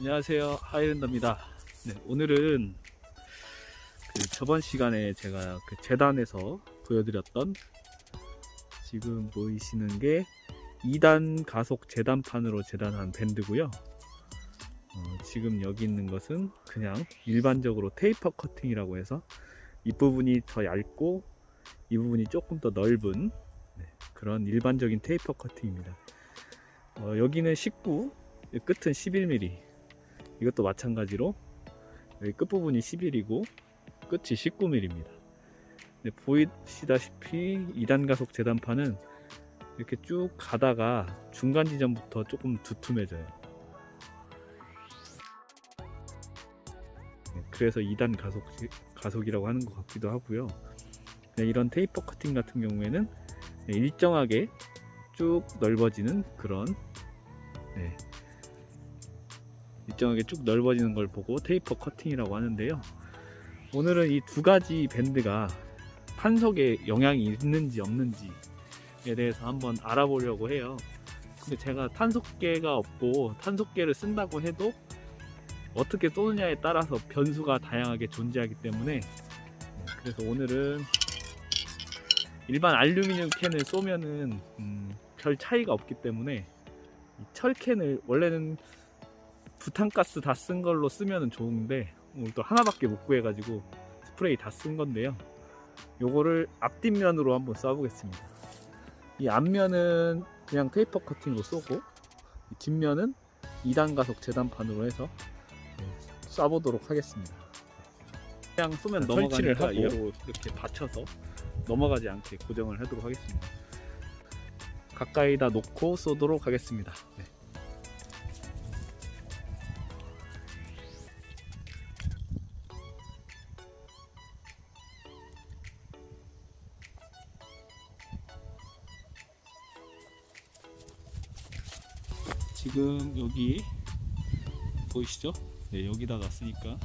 안녕하세요. 하이랜더입니다. 네, 오늘은 그 저번 시간에 제가 그 재단에서 보여드렸던 지금 보이시는 게 2단 가속 재단판으로 재단한 밴드고요. 어, 지금 여기 있는 것은 그냥 일반적으로 테이퍼 커팅이라고 해서 이 부분이 더 얇고 이 부분이 조금 더 넓은 네, 그런 일반적인 테이퍼 커팅입니다. 어, 여기는 19 끝은 11mm 이것도 마찬가지로 여기 끝부분이 11이고 끝이 19mm입니다. 네, 보이시다시피 2단 가속 재단판은 이렇게 쭉 가다가 중간 지점부터 조금 두툼해져요. 네, 그래서 2단 가속, 가속이라고 하는 것 같기도 하고요. 네, 이런 테이퍼 커팅 같은 경우에는 네, 일정하게 쭉 넓어지는 그런 네, 일정하게 쭉 넓어지는 걸 보고 테이퍼 커팅이라고 하는데요. 오늘은 이 두 가지 밴드가 판석에 영향이 있는지 없는지에 대해서 한번 알아보려고 해요. 근데 제가 탄속계가 없고 탄속계를 쓴다고 해도 어떻게 쏘느냐에 따라서 변수가 다양하게 존재하기 때문에 그래서 오늘은 일반 알루미늄 캔을 쏘면은 음, 별 차이가 없기 때문에 이 철캔을 원래는 부탄가스 다 쓴 걸로 쓰면 좋은데 오늘 또 하나밖에 못 구해가지고 스프레이 다 쓴 건데요. 요거를 앞뒷면으로 한번 쏴보겠습니다. 이 앞면은 그냥 테이퍼 커팅으로 쏘고 이 뒷면은 2단 가속 재단판으로 해서 쏴보도록 하겠습니다. 그냥 쏘면 설치를 하고 이렇게 받쳐서 넘어가지 않게 고정을 하도록 하겠습니다. 가까이다 놓고 쏘도록 하겠습니다. 네. 지금 여기 보이시죠? 네, 여기다가 쓰니까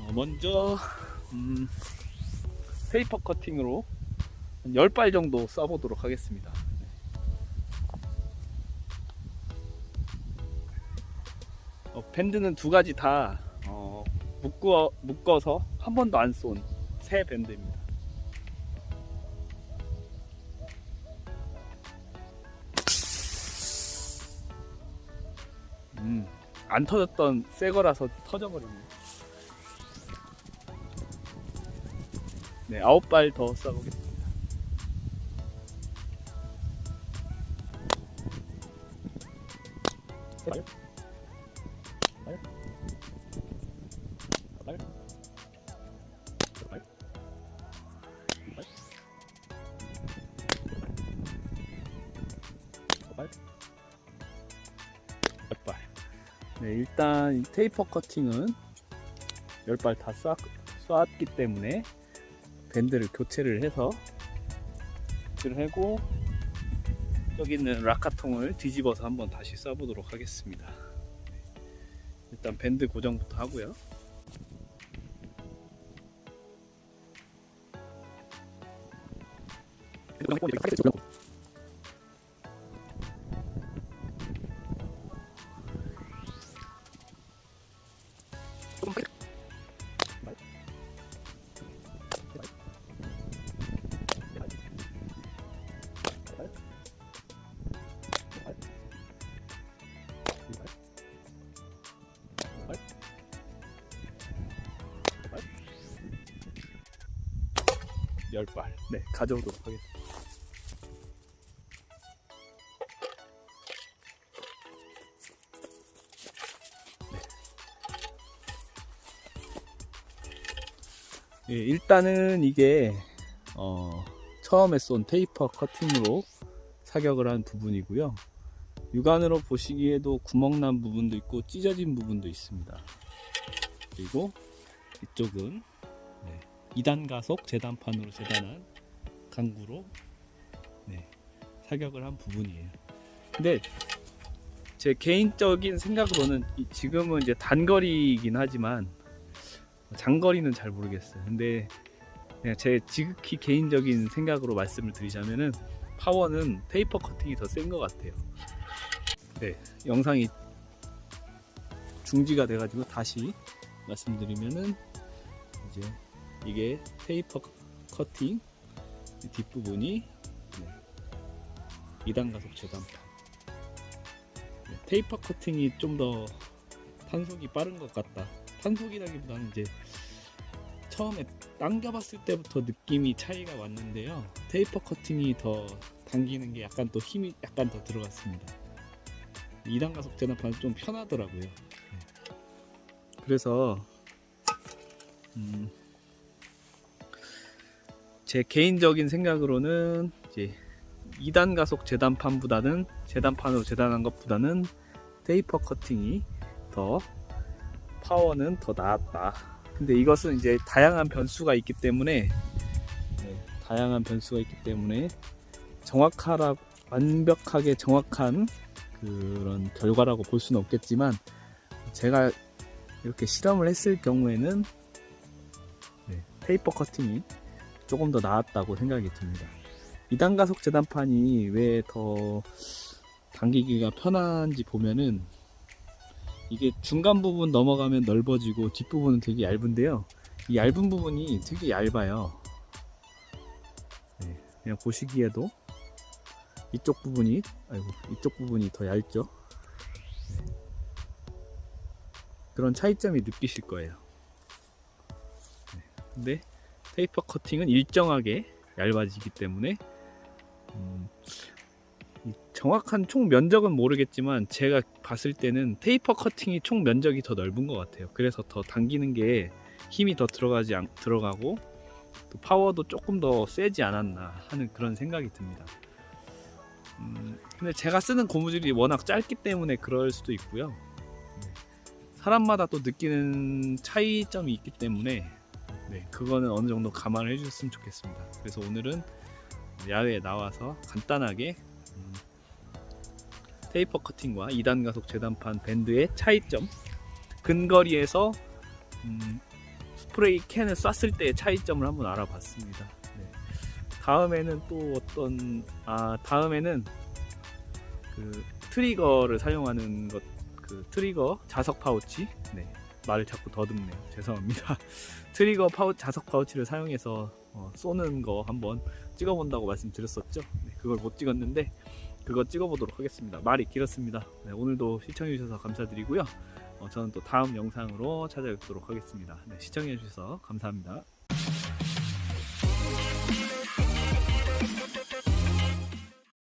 어, 먼저 음, 페이퍼 커팅으로 한 10발 정도 쏴보도록 하겠습니다. 어, 밴드는 두 가지 다 어, 묶어, 묶어서 한 번도 안 쏜 새 밴드입니다. 안 터졌던 새 거라서 터져버리네. 네, 아홉 발 더 쏴보겠습니다. 세 발? 발? 네 발? 네 발? 네 발? 네 발? 10발. 네, 일단 이 테이퍼 커팅은 10발 다 쏴, 쐈기 때문에 밴드를 교체를 해서 교체를 하고 여기 있는 락카통을 뒤집어서 한번 다시 쏴보도록 하겠습니다. 네, 일단 밴드 고정부터 하고요. 열 발. 네, 가져오도록 하겠습니다. 네. 예, 일단은 이게 어, 처음에 쏜 테이퍼 커팅으로 사격을 한 부분이고요. 육안으로 보시기에도 구멍난 부분도 있고 찢어진 부분도 있습니다. 그리고 이쪽은 네, 2단 가속 재단판으로 재단한 강구로 네, 사격을 한 부분이에요. 근데 제 개인적인 생각으로는 이- 지금은 이제 단거리이긴 하지만 장거리는 잘 모르겠어요. 근데 그냥 제 지극히 개인적인 생각으로 말씀을 드리자면은 파워는 테이퍼 커팅이 더 센 것 같아요. 네, 영상이 중지가 돼가지고 다시 말씀드리면은 이제 이게 테이퍼 커팅 이 뒷부분이 네, 2단 가속 재단판 네, 테이퍼 커팅이 좀 더 탄속이 빠른 것 같다. 탄속이라기보다는 이제 처음에 당겨봤을 때부터 느낌이 차이가 왔는데요. 테이퍼 커팅이 더 당기는 게 약간 또 힘이 약간 더 들어갔습니다. 2단 가속 재단판은 좀 편하더라고요. 네. 그래서 음, 제 개인적인 생각으로는 이제 2단 가속 재단판보다는 재단판으로 재단한 것보다는 테이퍼 커팅이 더 파워는 더 나았다. 근데 이것은 이제 다양한 변수가 있기 때문에 네, 다양한 변수가 있기 때문에 정확하라 완벽하게 정확한 그런 결과라고 볼 수는 없겠지만 제가 이렇게 실험을 했을 경우에는 네, 테이퍼 커팅이 조금 더 나았다고 생각이 듭니다. 2단 가속 재단판이 왜 더 당기기가 편한지 보면은 이게 중간 부분 넘어가면 넓어지고 뒷부분은 되게 얇은데요. 이 얇은 부분이 되게 얇아요. 네, 그냥 보시기에도 이쪽 부분이 아이고 이쪽 부분이 더 얇죠. 네. 그런 차이점이 느끼실 거예요. 네, 근데 테이퍼 커팅은 일정하게 얇아지기 때문에 음, 이 정확한 총 면적은 모르겠지만 제가 봤을 때는 테이퍼 커팅이 총 면적이 더 넓은 것 같아요. 그래서 더 당기는 게 힘이 더 들어가지 않, 들어가고 또 파워도 조금 더 세지 않았나 하는 그런 생각이 듭니다. 음, 근데 제가 쓰는 고무줄이 워낙 짧기 때문에 그럴 수도 있고요. 네. 사람마다 또 느끼는 차이점이 있기 때문에 네, 그거는 어느 정도 감안을 해주셨으면 좋겠습니다. 그래서 오늘은 야외에 나와서 간단하게 음, 테이퍼 커팅과 2단 가속 재단판 밴드의 차이점, 근거리에서 음, 스프레이 캔을 쐈을 때의 차이점을 한번 알아봤습니다. 네. 다음에는 또 어떤 아 다음에는 그 트리거를 사용하는 것 그 트리거 자석 파우치 네 말을 자꾸 더듬네요 죄송합니다. 트리거 파우 자석 파우치를 사용해서 어, 쏘는 거 한번 찍어본다고 말씀드렸었죠? 네, 그걸 못 찍었는데 그거 찍어보도록 하겠습니다. 말이 길었습니다. 네, 오늘도 시청해주셔서 감사드리고요. 어, 저는 또 다음 영상으로 찾아뵙도록 하겠습니다. 네, 시청해주셔서 감사합니다